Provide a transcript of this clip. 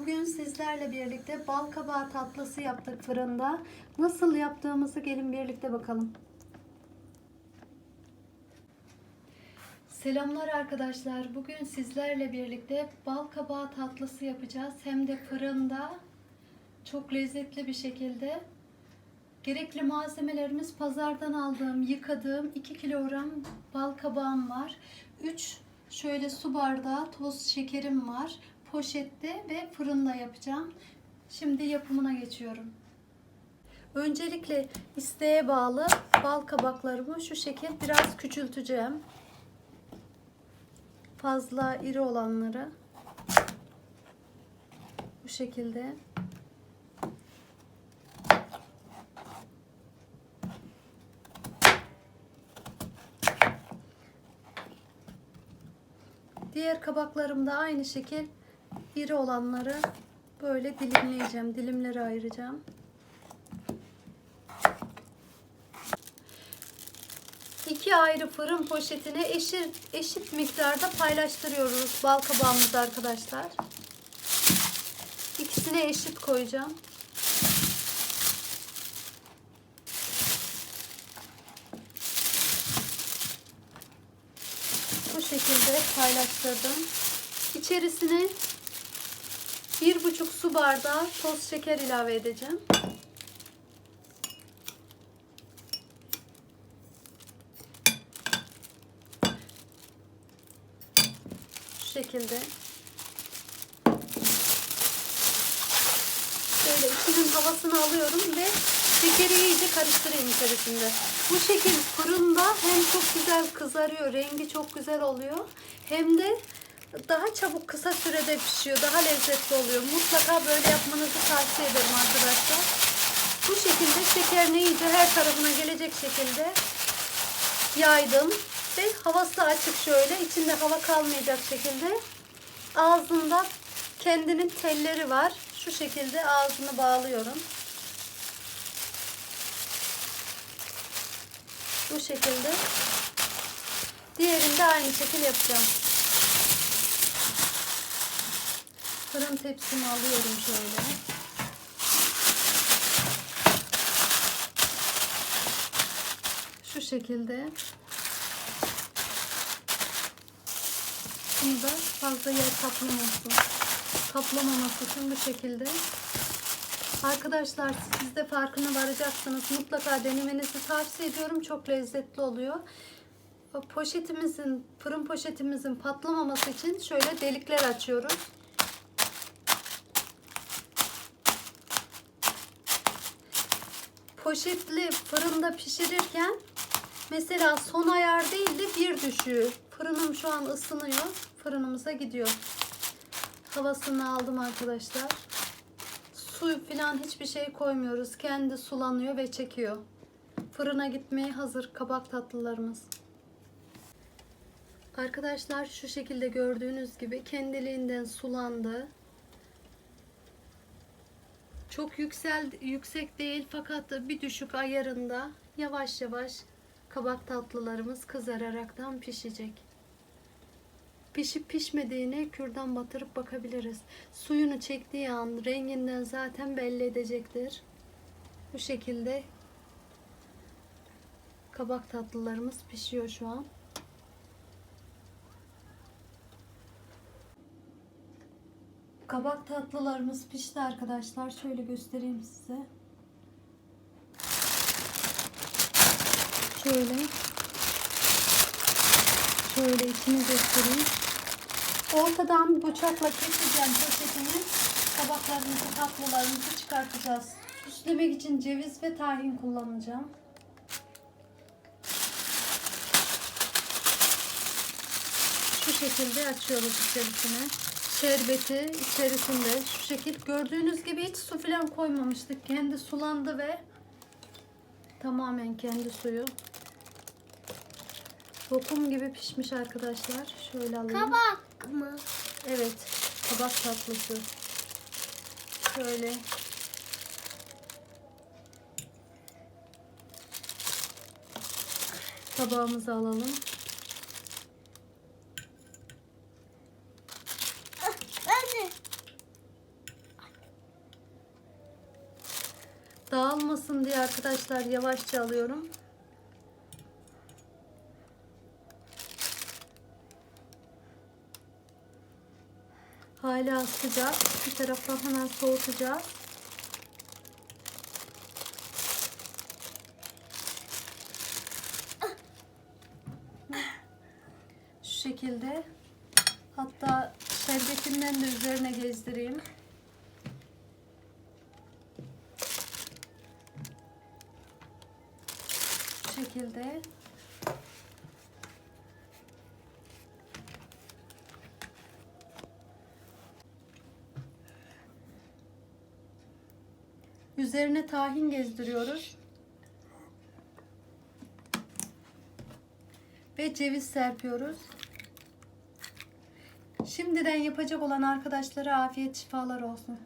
Bugün sizlerle birlikte bal kabağı tatlısı yaptık fırında. Nasıl yaptığımızı gelin birlikte bakalım. Selamlar arkadaşlar. Bugün sizlerle birlikte bal kabağı tatlısı yapacağız. Hem de fırında çok lezzetli bir şekilde. Gerekli malzemelerimiz pazardan aldığım, yıkadığım 2 kilogram bal kabağım var. 3 şöyle su bardağı toz şekerim var. Poşette ve fırında yapacağım. Şimdi yapımına geçiyorum. Öncelikle isteğe bağlı bal kabaklarımı şu şekil biraz küçülteceğim. Fazla iri olanları bu şekilde Diğer kabaklarım da aynı şekil iri olanları böyle dilimleyeceğim. Dilimleri ayıracağım. İki ayrı fırın poşetine eşit, eşit miktarda paylaştırıyoruz bal kabağımızı arkadaşlar. İkisine eşit koyacağım. Bu şekilde paylaştırdım. İçerisine bir buçuk su bardağı toz şeker ilave edeceğim. Şu şekilde. Şöyle içinin havasını alıyorum ve şekeri iyice karıştırayım içerisinde. Bu şekil fırında hem çok güzel kızarıyor, rengi çok güzel oluyor. Hem de daha çabuk kısa sürede pişiyor, daha lezzetli oluyor. Mutlaka böyle yapmanızı tavsiye ederim arkadaşlar. Bu şekilde şekerini iyice her tarafına gelecek şekilde yaydım. Ve havası açık şöyle, içinde hava kalmayacak şekilde. Ağzında kendinin telleri var. Şu şekilde ağzını bağlıyorum. Bu şekilde. Diğerini de aynı şekilde yapacağım. Fırın tepsimi alıyorum şöyle. Şu şekilde. Bunu da fazla yer kaplamasın. Kaplamaması için bu şekilde. Arkadaşlar siz de farkına varacaksınız. Mutlaka denemenizi tavsiye ediyorum. Çok lezzetli oluyor. Poşetimizin, fırın poşetimizin patlamaması için şöyle delikler açıyoruz. Poşetli fırında pişirirken mesela son ayar değil de bir düşüyor. Fırınım şu an ısınıyor. Fırınımıza gidiyor. Havasını aldım arkadaşlar. Su falan hiçbir şey koymuyoruz. Kendi sulanıyor ve çekiyor. Fırına gitmeye hazır kabak tatlılarımız. Arkadaşlar şu şekilde gördüğünüz gibi kendiliğinden sulandı. Çok yüksel yüksek değil fakat bir düşük ayarında yavaş yavaş kabak tatlılarımız kızararaktan pişecek. Pişip pişmediğine kürdan batırıp bakabiliriz. Suyunu çektiği an renginden zaten belli edecektir. Bu şekilde kabak tatlılarımız pişiyor şu an. Kabak tatlılarımız pişti arkadaşlar. Şöyle göstereyim size. Şöyle. Şöyle içini göstereyim. Ortadan bıçakla keseceğim poşetini. Kabaklarımızı, tatlılarımızı çıkartacağız. Süslemek için ceviz ve tahin kullanacağım. Şu şekilde açıyoruz içerisine. Şerbeti içerisinde şu şekil gördüğünüz gibi hiç su falan koymamıştık. Kendi sulandı ve tamamen kendi suyu. Lokum gibi pişmiş arkadaşlar. Şöyle alayım. Kabak mı? Evet, kabak tatlısı. Şöyle. Tabağımızı alalım. Dağılmasın diye arkadaşlar yavaşça alıyorum. Hala sıcak. Bir taraftan hemen soğutacağız. Şu şekilde. Hatta şerbetinden de üzerine gezdireyim. Şu şekilde. Üzerine tahin gezdiriyoruz. Ve ceviz serpiyoruz. Şimdiden yapacak olan arkadaşlara afiyet şifalar olsun.